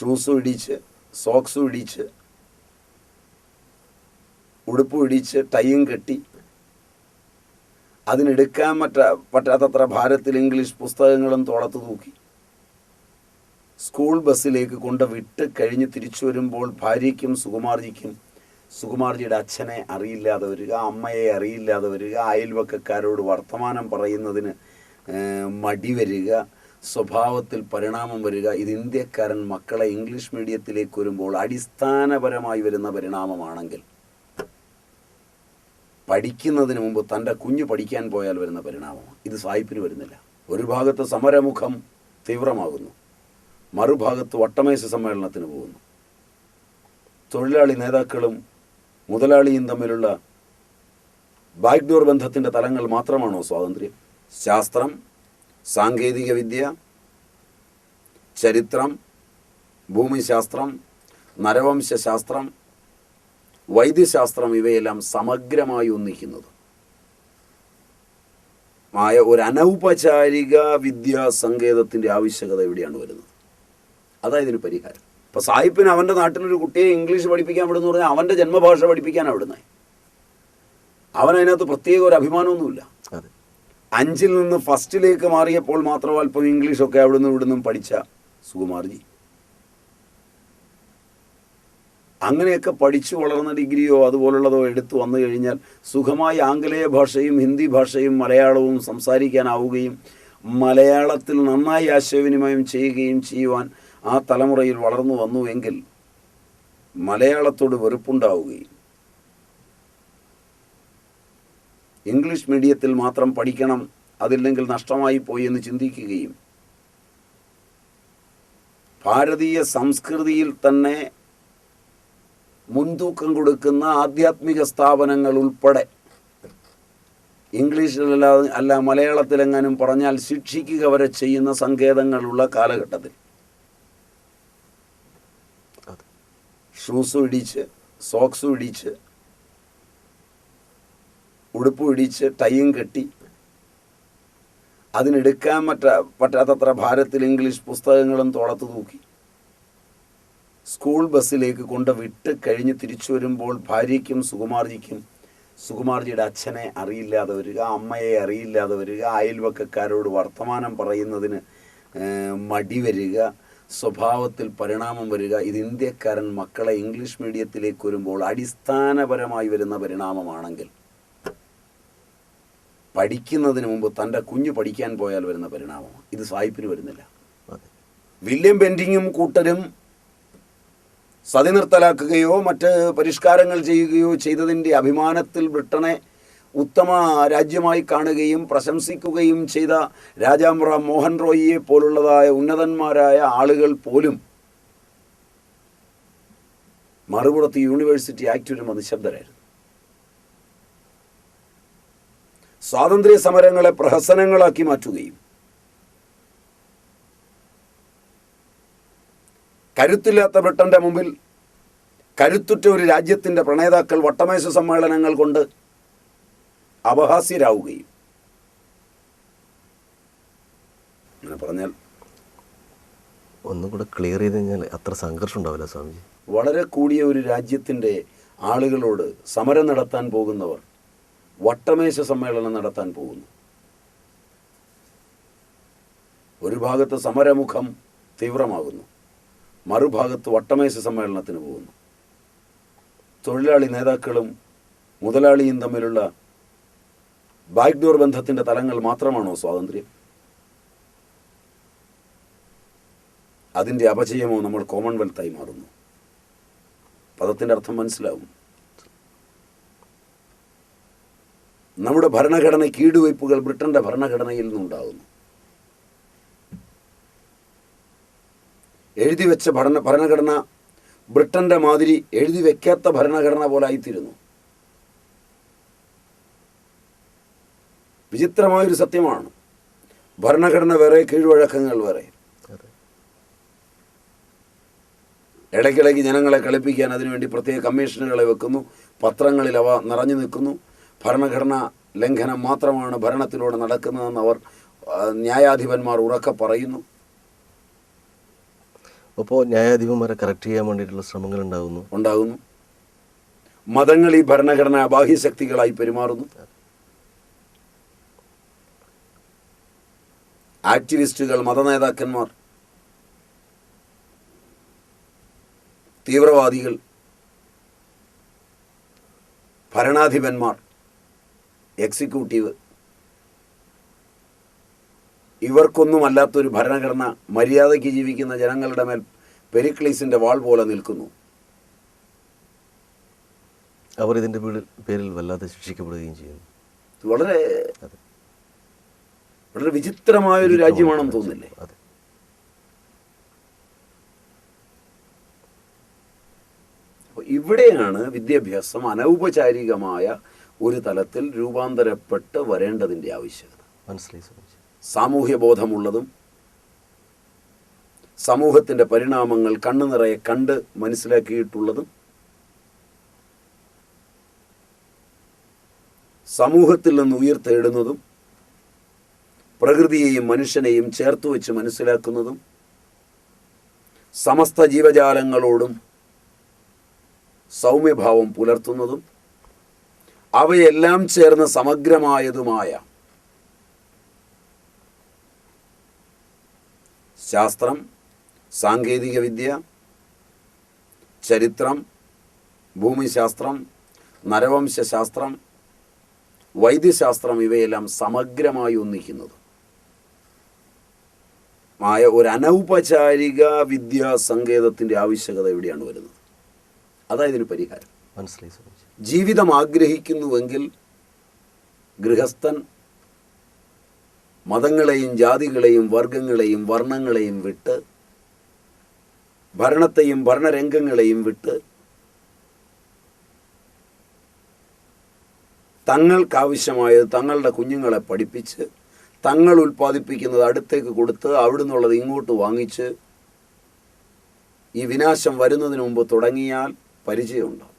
ഷൂസും ഇടിച്ച് സോക്സും ഇടിച്ച് ഉടുപ്പും ഇടിച്ച് ടൈയും കെട്ടി. അതിനെടുക്കാൻ പറ്റ പറ്റാത്തത്ര ഭാരത്തിൽ ഇംഗ്ലീഷ് പുസ്തകങ്ങളും തോളത്ത് തൂക്കി. സ്കൂൾ ബസ്സിലേക്ക് കൊണ്ട് വിട്ട് കഴിഞ്ഞ് തിരിച്ചു വരുമ്പോൾ ഭാര്യയ്ക്കും സുകുമാർജിക്കും സുകുമാർജിയുടെ അച്ഛനെ അറിയില്ലാതെ വരിക അമ്മയെ അറിയില്ലാതെ വരിക അയൽവക്കക്കാരോട് വർത്തമാനം പറയുന്നതിന് മടി വരിക സ്വഭാവത്തിൽ പരിണാമം വരിക ഇത് ഇന്ത്യക്കാരൻ മക്കളെ ഇംഗ്ലീഷ് മീഡിയത്തിലേക്ക് വരുമ്പോൾ അടിസ്ഥാനപരമായി വരുന്ന പരിണാമമാണെങ്കിൽ പഠിക്കുന്നതിന് മുമ്പ് തന്റെ കുഞ്ഞു പഠിക്കാൻ പോയാൽ വരുന്ന പരിണാമമാണ്. ഇത് സായിപ്പിന് വരുന്നില്ല. ഒരു ഭാഗത്ത് സമരമുഖം തീവ്രമാകുന്നു. മറുഭാഗത്ത് വട്ടമേശ സമ്മേളനത്തിന് പോകുന്നു. തൊഴിലാളി നേതാക്കളും മുതലാളിയും തമ്മിലുള്ള ബാക്ക്ഡോർ ബന്ധത്തിന്റെ തലങ്ങൾ മാത്രമാണോ സ്വാതന്ത്ര്യം? ശാസ്ത്രം സാങ്കേതിക വിദ്യ ചരിത്രം ഭൂമിശാസ്ത്രം നരവംശാസ്ത്രം വൈദ്യശാസ്ത്രം ഇവയെല്ലാം സമഗ്രമായി ഒന്നിക്കുന്നത്. ആയ ഒരു അനൗപചാരിക വിദ്യാ സങ്കേതത്തിന്റെ ആവശ്യകത എവിടെയാണ് വരുന്നത്. അതാണ് ഇതിന് പരിഹാരം. ഇപ്പോൾ സായിപ്പിന് അവന്റെ നാട്ടിലൊരു കുട്ടിയെ ഇംഗ്ലീഷ് പഠിപ്പിക്കാൻ വിടുന്നു പറഞ്ഞാൽ അവന്റെ ജന്മഭാഷ പഠിപ്പിക്കാൻ അവിടുന്ന് അവൻ പ്രത്യേക ഒരു അഭിമാനമൊന്നുമില്ല. അഞ്ചിൽ നിന്ന് ഫസ്റ്റിലേക്ക് മാറിയപ്പോൾ മാത്രം അല്പം ഇംഗ്ലീഷൊക്കെ അവിടുന്ന് ഇവിടുന്നും പഠിച്ച സുകുമാർജി. അങ്ങനെയൊക്കെ പഠിച്ചു വളർന്ന ഡിഗ്രിയോ അതുപോലുള്ളതോ എടുത്തു വന്നു കഴിഞ്ഞാൽ സുഖമായി ആംഗലേയ ഭാഷയും ഹിന്ദി ഭാഷയും മലയാളവും സംസാരിക്കാനാവുകയും മലയാളത്തിൽ നന്നായി ആശയവിനിമയം ചെയ്യുകയും ചെയ്യുവാൻ ആ തലമുറയിൽ വളർന്നു വന്നു എങ്കിൽ മലയാളത്തോട് വെറുപ്പുണ്ടാവുകയും ഇംഗ്ലീഷ് മീഡിയത്തിൽ മാത്രം പഠിക്കണം അതില്ലെങ്കിൽ നഷ്ടമായി പോയി എന്ന് ചിന്തിക്കുകയും. ഭാരതീയ സംസ്കൃതിയിൽ തന്നെ മുൻതൂക്കം കൊടുക്കുന്ന ആധ്യാത്മിക സ്ഥാപനങ്ങൾ ഉൾപ്പെടെ ഇംഗ്ലീഷിലല്ല അല്ല മലയാളത്തിലെങ്ങാനും പറഞ്ഞാൽ ശിക്ഷിക്കുക വരെ ചെയ്യുന്ന സങ്കേതങ്ങളുള്ള കാലഘട്ടത്തിൽ. ഷൂസും ഇടിച്ച് സോക്സും ഇടിച്ച് ഉടുപ്പും ഇടിച്ച് ടൈയും കെട്ടി. അതിനെടുക്കാൻ പറ്റ പറ്റാത്തത്ര ഭാരത്തിൽ ഇംഗ്ലീഷ് പുസ്തകങ്ങളും തോളത്ത് തൂക്കി. സ്കൂൾ ബസ്സിലേക്ക് കൊണ്ട് വിട്ട് കഴിഞ്ഞ് തിരിച്ചു വരുമ്പോൾ ഭാര്യയ്ക്കും സുകുമാർജിക്കും സുകുമാർജിയുടെ അച്ഛനെ അറിയില്ലാതെ വരിക അമ്മയെ അറിയില്ലാതെ വരിക അയൽവക്കക്കാരോട് വർത്തമാനം പറയുന്നതിന് മടി വരിക സ്വഭാവത്തിൽ പരിണാമം വരിക ഇത് ഇന്ത്യക്കാരൻ മക്കളെ ഇംഗ്ലീഷ് മീഡിയത്തിലേക്ക് വരുമ്പോൾ അടിസ്ഥാനപരമായി വരുന്ന പരിണാമമാണെങ്കിൽ പഠിക്കുന്നതിന് മുമ്പ് തന്റെ കുഞ്ഞ് പഠിക്കാൻ പോയാൽ വരുന്ന പരിണാമമാണ് ഇത് സായിപ്പിന് വരുന്നില്ല. അതെ. വില്യം ബെൻഡിങ്ങും കൂട്ടരും സതി നിർത്തലാക്കുകയോ മറ്റ് പരിഷ്കാരങ്ങൾ ചെയ്യുകയോ ചെയ്തതിന്റെ അഭിമാനത്തിൽ ബ്രിട്ടനെ ഉത്തമ രാജ്യമായി കാണുകയും പ്രശംസിക്കുകയും ചെയ്ത രാജാമുറ മോഹൻ റോയിയെ പോലുള്ളതായ ഉന്നതന്മാരായ ആളുകൾ പോലും മറുപുറത്ത് യൂണിവേഴ്സിറ്റി ആക്ടിലും നിശബ്ദരായിരുന്നു. സ്വാതന്ത്ര്യ സമരങ്ങളെ പ്രഹസനങ്ങളാക്കി മാറ്റുകയും കരുത്തില്ലാത്ത ബ്രിട്ടന്റെ മുമ്പിൽ കരുത്തുറ്റ ഒരു രാജ്യത്തിന്റെ പ്രണേതാക്കൾ വട്ടമേശ സമ്മേളനങ്ങൾ കൊണ്ട് അപഹാസ്യരാവുകയും. അങ്ങനെ പറഞ്ഞാൽ ഒന്നും കൂടെ ക്ലിയർ ചെയ്ത് കഴിഞ്ഞാൽ അത്ര സംഘർഷം ഉണ്ടാവില്ല സ്വാമിജി. വളരെ കൂടിയ ഒരു രാജ്യത്തിന്റെ ആളുകളോട് സമരം നടത്താൻ പോകുന്നവർ വട്ടമേശ സമ്മേളനം നടത്താൻ പോകുന്നു. ഒരു ഭാഗത്ത് സമരമുഖം തീവ്രമാകുന്നു. മറുഭാഗത്ത് വട്ടമേശ സമ്മേളനത്തിന് പോകുന്നു. തൊഴിലാളി നേതാക്കളും മുതലാളിയും തമ്മിലുള്ള ബാക്ക്ഡോർ ബന്ധത്തിന്റെ തലങ്ങൾ മാത്രമാണോ സ്വാതന്ത്ര്യം? അതിന്റെ അപചയമോ നമ്മൾ കോമൺവെൽത്തായി മാറുന്നു? പദത്തിന്റെ അർത്ഥം മനസ്സിലാവും നമ്മുടെ ഭരണഘടന കീടുവയ്പ്പുകൾ ബ്രിട്ടന്റെ ഭരണഘടനയിൽ നിന്നുണ്ടാകുന്നു. എഴുതി വെച്ച ഭരണ ഭരണഘടന ബ്രിട്ടന്റെ മാതിരി എഴുതി വെക്കാത്ത ഭരണഘടന പോലെ ആയിത്തീരുന്നു വിചിത്രമായൊരു സത്യമാണ്. ഭരണഘടന വേറെ കീഴ്വഴക്കങ്ങൾ വേറെ. ഇടയ്ക്കിടയ്ക്ക് ജനങ്ങളെ കളിപ്പിക്കാൻ അതിനുവേണ്ടി പ്രത്യേക കമ്മീഷനുകളെ വെക്കുന്നു. പത്രങ്ങളിൽ അവ നിറഞ്ഞു നിൽക്കുന്നു. ഭരണഘടന ലംഘനം മാത്രമാണ് ഭരണത്തിലൂടെ നടക്കുന്നതെന്ന് അവർ ന്യായാധിപന്മാർ ഉറക്കെ പറയുന്നു. അപ്പോൾ ന്യായാധിപന്മാരെ കറക്റ്റ് ചെയ്യാൻ വേണ്ടിയിട്ടുള്ള ശ്രമങ്ങൾ ഉണ്ടാകുന്നു ഉണ്ടാകുന്നു മതങ്ങൾ ഈ ഭരണഘടനാ ബാഹ്യശക്തികളായി പെരുമാറുന്നു. ആക്ടിവിസ്റ്റുകൾ മതനേതാക്കന്മാർ തീവ്രവാദികൾ ഭരണാധിപന്മാർ എക്സിക്യൂട്ടീവ് ഇവർക്കൊന്നുമല്ലാത്തൊരു ഭരണഘടന മര്യാദയ്ക്ക് ജീവിക്കുന്ന ജനങ്ങളുടെ മേൽ പെരിക്ലീസിന്റെ വാൾ പോലെ നിൽക്കുന്നു. അവർ ഇതിന്റെ പേരിൽ പേരിൽ വല്ലാതെ ശിക്ഷിക്കപ്പെടുകയും ചെയ്യുന്നു. വളരെ വളരെ വിചിത്രമായൊരു രാജ്യമാണെന്ന് തോന്നില്ലേ അതെ. ഇവിടെയാണ് വിദ്യാഭ്യാസം അനൗപചാരികമായ ഒരു തലത്തിൽ രൂപാന്തരപ്പെട്ട് വരേണ്ടതിന്റെ ആവശ്യകത. മനസ്സിലായി സാമൂഹ്യ ബോധമുള്ളതും സമൂഹത്തിന്റെ പരിണാമങ്ങൾ കണ്ണു നിറയെ കണ്ട് മനസ്സിലാക്കിയിട്ടുള്ളതും സമൂഹത്തിൽ നിന്ന് ഉയർത്തെടുന്നതും പ്രകൃതിയെയും മനുഷ്യനെയും ചേർത്ത് വെച്ച് മനസ്സിലാക്കുന്നതും സമസ്ത ജീവജാലങ്ങളോടും സൗമ്യഭാവം പുലർത്തുന്നതും അവയെല്ലാം ചേർന്ന് സമഗ്രമായതുമായ ശാസ്ത്രം സാങ്കേതികവിദ്യ ചരിത്രം ഭൂമിശാസ്ത്രം നരവംശാസ്ത്രം വൈദ്യശാസ്ത്രം ഇവയെല്ലാം സമഗ്രമായി ഒന്നിക്കുന്നത്. ആയ ഒരു അനൗപചാരിക വിദ്യാ സങ്കേതത്തിന്റെ ആവശ്യകത എവിടെയാണ് വരുന്നത്? അതായതിന് പരിഹാരം. മനസ്സിലായി ജീവിതം ആഗ്രഹിക്കുന്നുവെങ്കിൽ ഗൃഹസ്ഥൻ മതങ്ങളെയും ജാതികളെയും വർഗങ്ങളെയും വർണങ്ങളെയും വിട്ട് ഭരണത്തെയും ഭരണരംഗങ്ങളെയും വിട്ട് തങ്ങൾക്കാവശ്യമായത് തങ്ങളുടെ കുഞ്ഞുങ്ങളെ പഠിപ്പിച്ച് തങ്ങൾ ഉൽപ്പാദിപ്പിക്കുന്നത് അടുത്തേക്ക് കൊടുത്ത് അവിടെ നിന്നുള്ളത് ഇങ്ങോട്ട് വാങ്ങിച്ച് ഈ വിനാശം വരുന്നതിന് മുമ്പ് തുടങ്ങിയാൽ പരിചയമുണ്ടാവും